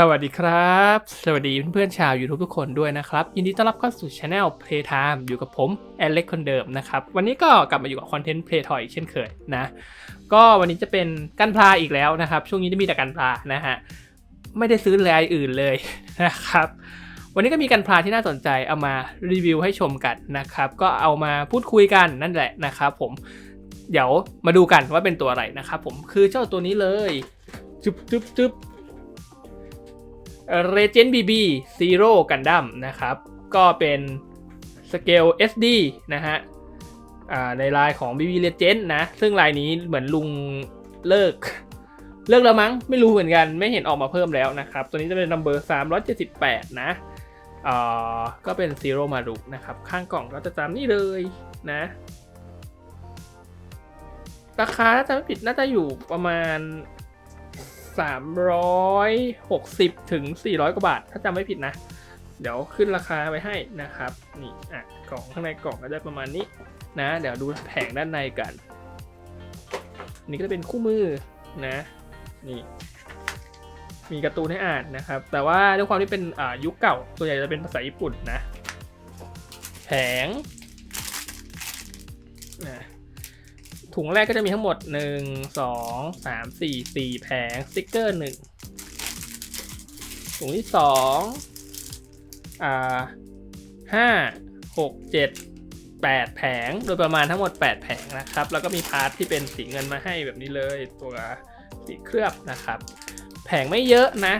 สวัสดีครับ สวัสดีเพื่อนๆชาว YouTube ทุกคนด้วยนะครับ ยินดีต้อนรับเข้าสู่ช anel Playtime อยู่กับผมแอเล็กคนเดิมนะครับ วันนี้ก็กลับมาอยู่กับคอนเทนต์ Play Toy อีกเช่นเคยนะ ก็วันนี้จะเป็นกันพลาอีกแล้วนะครับ ช่วงนี้จะมีแต่กันพลานะฮะ ไม่ได้ซื้อรายอื่นเลยนะครับ วันนี้ก็มีกันพลาที่น่าสนใจเอามารีวิวให้ชมกันนะครับ ก็เอามาพูดคุยกันนั่นแหละนะครับผม เดี๋ยวมาดูกันว่าเป็นตัวอะไรนะครับผม คือเจ้าตัวนี้เลยจุ๊บจุ๊บจุ๊บ Regent BB Zero Gundam นะครับ ก็เป็นสเกล SD นะฮะในลายของ BB Legend นะ ซึ่งลายนี้เหมือนลุงเลิก เลิกแล้วมั้ง ไม่รู้เหมือนกัน ไม่เห็นออกมาเพิ่มแล้วนะครับ ตัวนี้จะเป็น number 378 นะอ่าก็เป็น Zero Maru นะครับ ข้างกล่องก็จะตามนี่เลยนะ ราคาถ้าจำไม่ผิดน่าจะอยู่ประมาณ 360 ถึง 400 กว่าบาท ถ้าจำไม่ผิดนะ เดี๋ยวขึ้นราคาไว้ให้นะครับ นี่อะกล่องข้างในกล่องก็จะประมาณนี้นะ เดี๋ยวดูแผงด้านในกัน นี่ก็จะเป็นคู่มือนะ นี่มีการ์ตูนให้อ่านนะครับ แต่ว่าด้วยความที่เป็นอ่ายุคเก่า ตัวใหญ่จะเป็นภาษาญี่ปุ่นนะ แผง ถุงแรกก็จะมีทั้งหมด 1 2 3 4 4 แผงสติกเกอร์ 1 ถุงที่2อ่า5 6 7 8 แผง โดยประมาณทั้งหมด 8 แผงนะครับ แล้วก็มีพาร์ทที่เป็นสีเงินมาให้แบบนี้เลยตัวสีเคลือบนะครับ แผงไม่เยอะนะ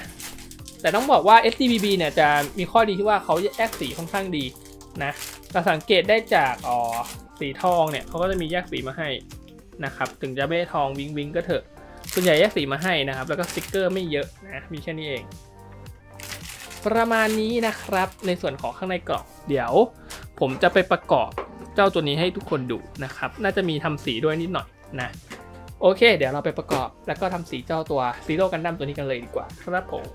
แต่ต้องบอกว่า STBB เนี่ยจะมีข้อดีที่ว่าเขาแยกสีค่อนข้างดีนะเราสังเกตได้จากอ๋อสีทองเนี่ยเขาก็จะมีแยกสีมาให้ นะครับถึงจะไม่ทองวิงวิงก็เถอะส่วนใหญ่แยกสีมาให้นะครับ แล้วก็สติกเกอร์ไม่เยอะนะมีแค่นี้เอง ประมาณนี้นะครับในส่วนของข้างในกล่องเดี๋ยว ผมจะไปประกอบเจ้าตัวนี้ให้ทุกคนดูนะครับ น่าจะมีทำสีด้วยนิดหน่อยนะโอเค เดี๋ยวเราไปประกอบแล้วก็ทำสีเจ้าตัวซีโร่กันดั้มตัวนี้กันเลยดีกว่า ครับผม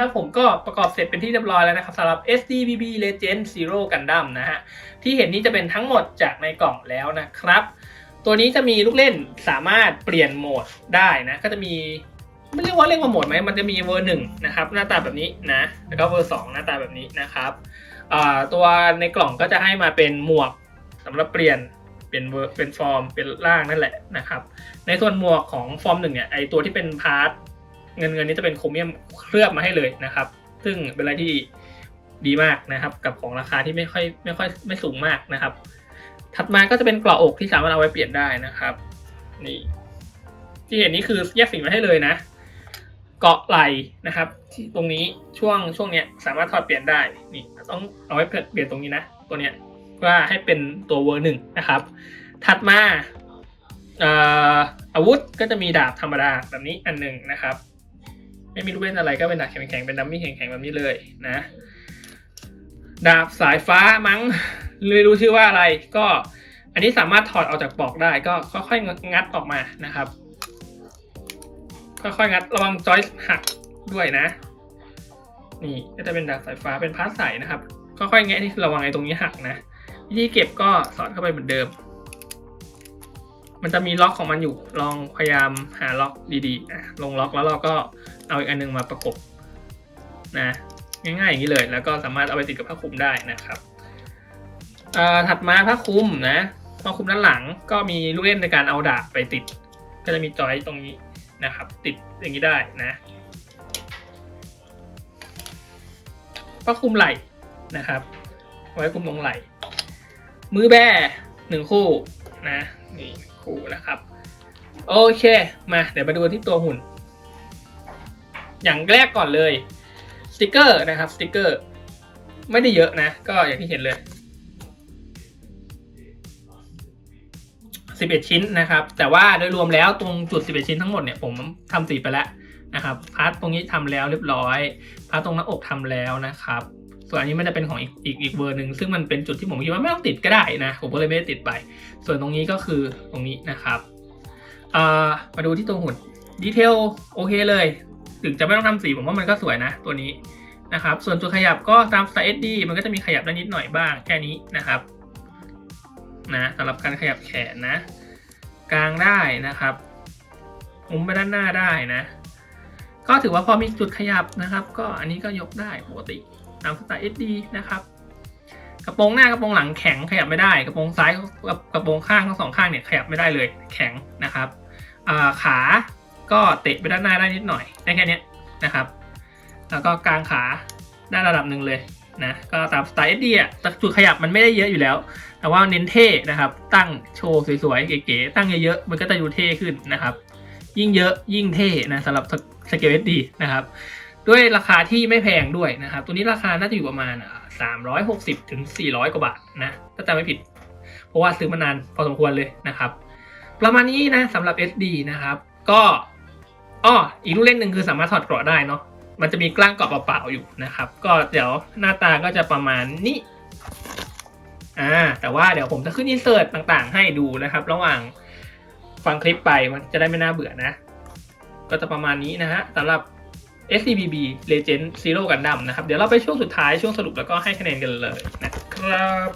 โอเครับผมก็ประกอบเสร็จเป็นที่เรียบร้อยแล้วนะครับสำหรับ SDBB Legend Zero Gundam นะฮะที่เห็นนี้จะเป็นทั้งหมดจากในกล่องแล้วนะครับ ตัวนี้จะมีลูกเล่นสามารถเปลี่ยนโหมดได้นะก็จะมีไม่เรียกว่าเรียกว่าโหมดไหมมันจะมีเวอร์หนึ่งนะครับหน้าตาแบบนี้นะแล้วก็เวอร์สองหน้าตาแบบนี้นะครับตัวในกล่องก็จะให้มาเป็นหมวกสำหรับเปลี่ยนเป็นเวอร์เป็นฟอร์มเป็นร่างนั่นแหละนะครับ ในส่วนหมวกของฟอร์มหนึ่งเนี่ยไอตัวที่เป็นพาร์ท เงินเงินนี้จะเป็นโครเมียมเคลือบมาให้เลยนะครับ ซึ่งเป็นอะไรที่ดีมากนะครับ กับของราคาที่ไม่ค่อยไม่ค่อยไม่สูงมากนะครับ ถัดมาก็จะเป็นเกราะอกที่สามารถเอาไว้เปลี่ยนได้นะครับ นี่ ที่เห็นนี้คือแยกสีมาให้เลยนะ เกาะไหลนะครับ ที่ตรงนี้ช่วงช่วงเนี้ยสามารถถอดเปลี่ยนได้นี่ต้องเอาไว้เปลี่ยนตรงนี้นะตัวเนี้ยเพื่อให้เป็นตัวเวอร์หนึ่งนะครับ ถัดมาอาวุธก็จะมีดาบธรรมดาแบบนี้อันหนึ่งนะครับ ไม่มีลูกเล่นอะไรก็เป็นดาบแข็งๆเป็นดัมมี่แข็งๆแบบนี้เลยนะ ดาบสายฟ้ามั้งไม่รู้ชื่อว่าอะไร ก็อันนี้สามารถถอดออกจากปลอกได้ก็ค่อยๆงัดออกมานะครับ ค่อยๆงัดระวังจอยหักด้วยนะ นี่ก็จะเป็นดาบสายฟ้าเป็นพาร์ทใสนะครับค่อยๆแงะที่ระวังไอ้ตรงนี้หักนะวิธีเก็บก็สอดเข้าไปเหมือนเดิม มันจะมีล็อกของมันอยู่ลองพยายามหาล็อกดีๆอะลงล็อกแล้วเราก็เอาอีกอันนึงมาประกบนะง่ายๆอย่างนี้เลย แล้วก็สามารถเอาไปติดกับผ้าคลุมได้นะครับถัดมาผ้าคลุมนะผ้าคลุมด้านหลังก็มีลูกเล่นในการเอาดาบไปติด ก็จะมีจอยตรงนี้นะครับ ติดอย่างนี้ได้นะผ้าคลุมไหล่นะครับ ไว้คลุมตรงไหล่มือแบหนึ่งคู่นะนี่ คู่นะครับ โอเค มาเดี๋ยวมาดูที่ตัวหุ่น อย่างแรกก่อนเลยสติกเกอร์นะครับสติกเกอร์ ไม่ได้เยอะนะ ก็อย่างที่เห็นเลย11 ชิ้นนะครับ แต่ว่าโดยรวมแล้วตรงจุด 11 ชิ้นทั้งหมดเนี่ยผมทำสีไปแล้วนะครับพาร์ทตรงนี้ทำแล้วเรียบร้อยพาร์ทตรงหน้าอกทำแล้วนะครับ ส่วนอันนี้มันจะเป็นของอีกอีกอีกเวอร์หนึ่งซึ่งมันเป็นจุดที่ผมคิดว่าไม่ต้องติดก็ได้นะ ผมก็เลยไม่ได้ติดไป ส่วนตรงนี้ก็คือตรงนี้นะครับมาดูที่ตัวหุ่นดีเทลโอเคเลย ถึงจะไม่ต้องทำสีผมว่ามันก็สวยนะตัวนี้นะครับ ส่วนตัวขยับก็ตามสไตล์ SD มันก็จะมีขยับได้นิดหน่อยบ้างแค่นี้นะครับนะสำหรับการขยับแขนนะ กลางได้นะครับมุมไปด้านหน้าได้นะ ก็ถือว่าพอมีจุดขยับนะครับ ก็อันนี้ก็ยกได้ปกติ ตามสไตล์ SD นะครับกระโปรงหน้ากระโปรงหลังแข็งขยับไม่ได้กระโปรงซ้ายกับกระโปรงข้างทั้งสองข้างเนี่ยขยับไม่ได้เลยแข็งนะครับขาก็เตะไปด้านหน้าได้นิดหน่อยได้แค่นี้นะครับ แล้วก็กลางขาได้ระดับหนึ่งเลยนะก็ตามสไตล์ SD อะแต่จุดขยับมันไม่ได้เยอะอยู่แล้ว แต่ว่าเน้นเท่นะครับ ตั้งโชว์สวยๆเก๋ๆตั้งเยอะๆมันก็จะดูเท่ขึ้นนะครับ ยิ่งเยอะยิ่งเท่นะสำหรับสเกล SD นะครับ ด้วยราคาที่ไม่แพงด้วยนะครับ ตัวนี้ราคาน่าจะอยู่ประมาณสามร้อยหกสิบถึงสี่ร้อยกว่าบาทนะถ้าจำไม่ผิด เพราะว่าซื้อมานานพอสมควรเลยนะครับ ประมาณนี้นะสำหรับ SD นะครับ ก็อ้ออีกลูกเล่นหนึ่งคือสามารถถอดเกราะได้เนาะมันจะมีกล้างเกราะเปล่าๆอยู่นะครับ ก็เดี๋ยวหน้าตาก็จะประมาณนี้อ่าแต่ว่าเดี๋ยวผมจะขึ้นอินเสิร์ตต่างๆ ให้ดูนะครับ ระหว่างฟังคลิปไปมันจะได้ไม่น่าเบื่อนะ ก็จะประมาณนี้นะฮะสำหรับ SCBB Legend Zero Gundam นะครับ เดี๋ยวเราไปช่วงสุดท้ายช่วงสรุปแล้วก็ให้คะแนนกันเลยนะครับ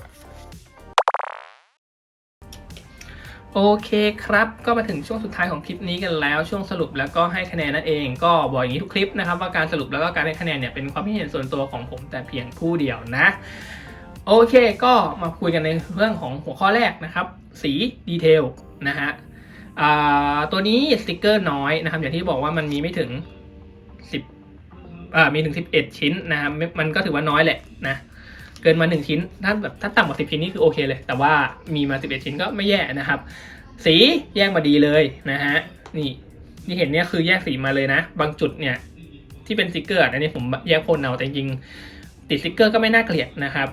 โอเคครับ ก็มาถึงช่วงสุดท้ายของคลิปนี้กันแล้ว ช่วงสรุปแล้วก็ให้คะแนนนั่นเอง ก็บอกอย่างนี้ทุกคลิปนะครับว่าการสรุปแล้วก็การให้คะแนนเนี่ยเป็นความคิดเห็นส่วนตัวของผมแต่เพียงผู้เดียวนะ โอเคก็มาคุยกันในเรื่องของหัวข้อแรกนะครับ สีดีเทลนะฮะตัวนี้สติกเกอร์น้อยนะครับ อย่างที่บอกว่ามันมีไม่ถึง อ่ามีถึง11ชิ้นนะครับมันก็ถือว่าน้อยแหละนะเกินมา1ชิ้นถ้าแบบถ้าต่ำกว่า10ชิ้นนี่คือโอเคเลย แต่ว่ามีมา11ชิ้นก็ไม่แย่นะครับ สีแยกมาดีเลยนะฮะนี่ที่เห็นเนี่ยคือแยกสีมาเลยนะ บางจุดเนี่ยที่เป็นสติกเกอร์อันนี้ผมแยกพ่นเอาแต่จริงติดสติกเกอร์ก็ไม่น่าเกลียดนะครับ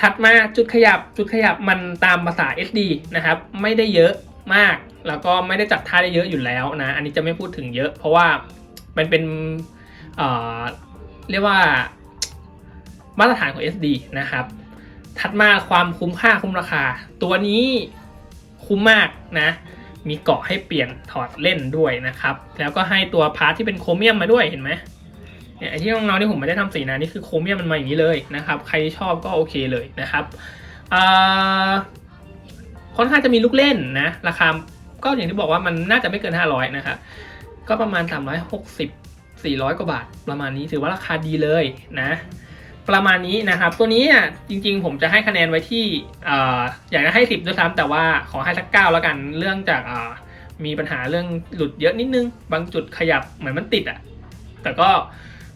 ถัดมาจุดขยับจุดขยับมันตามภาษา SD นะครับ ไม่ได้เยอะมาก แล้วก็ไม่ได้จัดท่าได้เยอะอยู่แล้วนะ อันนี้จะไม่พูดถึงเยอะ เพราะว่ามันเป็น เรียกว่ามาตรฐานของ SD นะครับ ถัดมาความคุ้มค่าคุ้มราคา ตัวนี้คุ้มมากนะ มีเกาะให้เปลี่ยนถอดเล่นด้วยนะครับ แล้วก็ให้ตัวพาร์ทที่เป็นโครเมียมมาด้วยเห็นไหมเนี่ยไอที่เงๆที่ผมไม่ได้ทำสีนะนี่คือโครเมียมมันมาอย่างนี้เลยนะครับ ใครชอบก็โอเคเลยนะครับค่อนข้างจะมีลูกเล่นนะ ราคาก็อย่างที่บอกว่ามันน่าจะไม่เกิน 500 นะครับ ก็ประมาณ 360 400 กว่าบาท ประมาณนี้ถือว่าราคาดีเลยนะ ประมาณนี้นะครับ ตัวนี้อะจริงๆ ผมจะให้คะแนนไว้ที่อ่าอยากจะให้สิบด้วยซ้ำแต่ว่าขอให้สักเก้าแล้วกันเรื่องจากมีปัญหาเรื่องหลุดเยอะนิดนึง บางจุดขยับเหมือนมันติดอะแต่ก็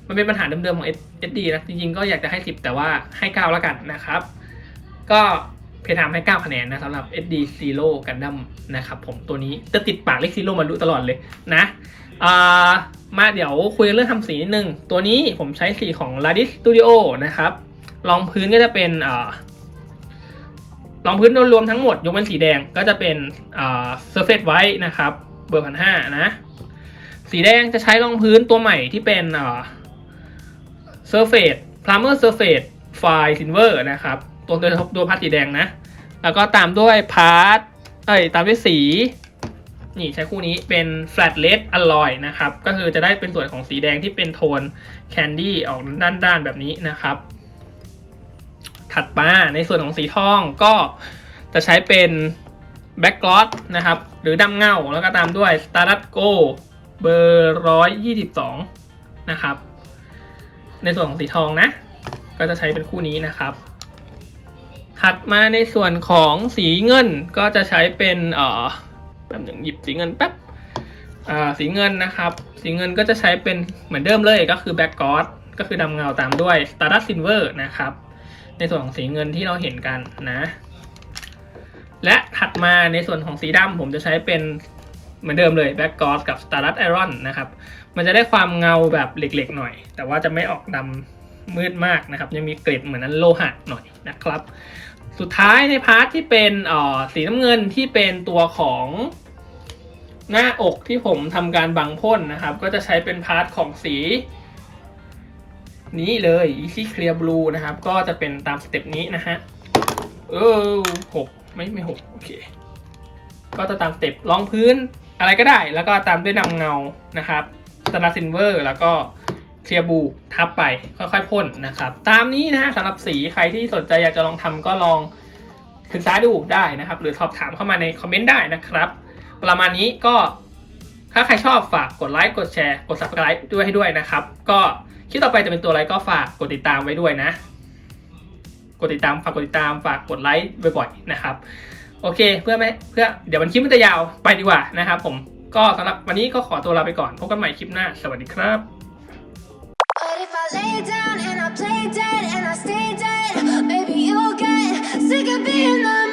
มันเป็นปัญหาเดิมๆของ SD นะ จริงๆ ก็อยากจะให้ 10 แต่ว่าให้9แล้วกันนะครับ ก็เพยทามให้ 9 คะแนนนะสำหรับ SD Zero Gundam นะครับผมตัวนี้จะติดปากเลข Zero มารู้ตลอดเลยนะอ่า มาเดี๋ยวคุยเรื่องทำสีนิดนึง ตัวนี้ผมใช้สีของ Ladis Studio นะครับ รองพื้นก็จะเป็นรองพื้นโดยรวมทั้งหมด ยกเว้นสีแดงก็จะเป็น Surface White นะครับ เบอร์พันห้านะ สีแดงจะใช้รองพื้นตัวใหม่ที่เป็น Surface Plumber Surface Fine Silver นะครับ ตัวตัวตัวพาร์ทสีแดงนะ แล้วก็ตามด้วยพาร์ทเอ้ยตามด้วยสี นี่ใช้คู่นี้เป็น Flat Red Alloy นะครับ ก็คือจะได้เป็นส่วนของสีแดงที่เป็นโทนแคนดี้ออกด้านๆแบบนี้นะครับ ถัดมาในส่วนของสีทองก็จะใช้เป็นแบ็กกลอสนะครับ หรือดำเงาแล้วก็ตามด้วย Stardust Go เบอร์ร้อยยี่สิบสองนะครับ ในส่วนของสีทองนะ ก็จะใช้เป็นคู่นี้นะครับ ถัดมาในส่วนของสีเงินก็จะใช้เป็นเอ่อ ป๊บหนึ่งหยิบสีเงินแป๊บอ่าสีเงินนะครับ สีเงินก็จะใช้เป็นเหมือนเดิมเลยก็คือแบ็กกอ d ก็คือดำเงาตามด้วย Stardust Silver นะครับ ในส่วนของสีเงินที่เราเห็นกันนะ และถัดมาในส่วนของสีดำผมจะใช้เป็นเหมือนเดิมเลย Black g o s กับ Stardust Iron นะครับ มันจะได้ความเงาแบบเหล็กๆหน่อย แต่ว่าจะไม่ออกดำมืดมากนะครับ ยังมีเกล็ดเหมือนนั้นโลหะหน่อยนะครับ สุดท้ายในพาร์ทที่เป็นออสีน้ำเงินที่เป็นตัวของ หน้าอกที่ผมทำการบังพ่นนะครับ ก็จะใช้เป็นพาร์ทของสี นี้เลย Easy Clear Blue นะครับ ก็จะเป็นตามสเต็ปนี้นะฮะ เออหกไม่ไม่หกโอเค ก็จะตามสเต็ปรองพื้นอะไรก็ได้ แล้วก็ตามด้วยนำเงานะครับสตาร์ซินเวอร์แล้วก็เคลียร์บูทับไปค่อยๆพ่นนะครับ ตามนี้นะฮะสำหรับสีใครที่สนใจอยากจะลองทำก็ลองศึกษาดูได้นะครับ หรือสอบถามเข้ามาในคอมเมนต์ได้นะครับ ประมาณนี้ก็ถ้าใครชอบฝากกดไลค์กดแชร์กด subscribe ด้วยให้ด้วยนะครับ ก็คลิปต่อไปจะเป็นตัวอะไรก็ฝากกดติดตามไว้ด้วยนะ กดติดตามฝากกดติดตามฝากกดไลค์บ่อยๆนะครับ โอเคเพื่อไหมเพื่อเดี๋ยวมันคลิปมันจะยาวไปดีกว่านะครับ ผมก็สำหรับวันนี้ก็ขอตัวลาไปก่อนพบกันใหม่คลิปหน้า สวัสดีครับ play dead and I stay dead, maybe you'll get sick of being the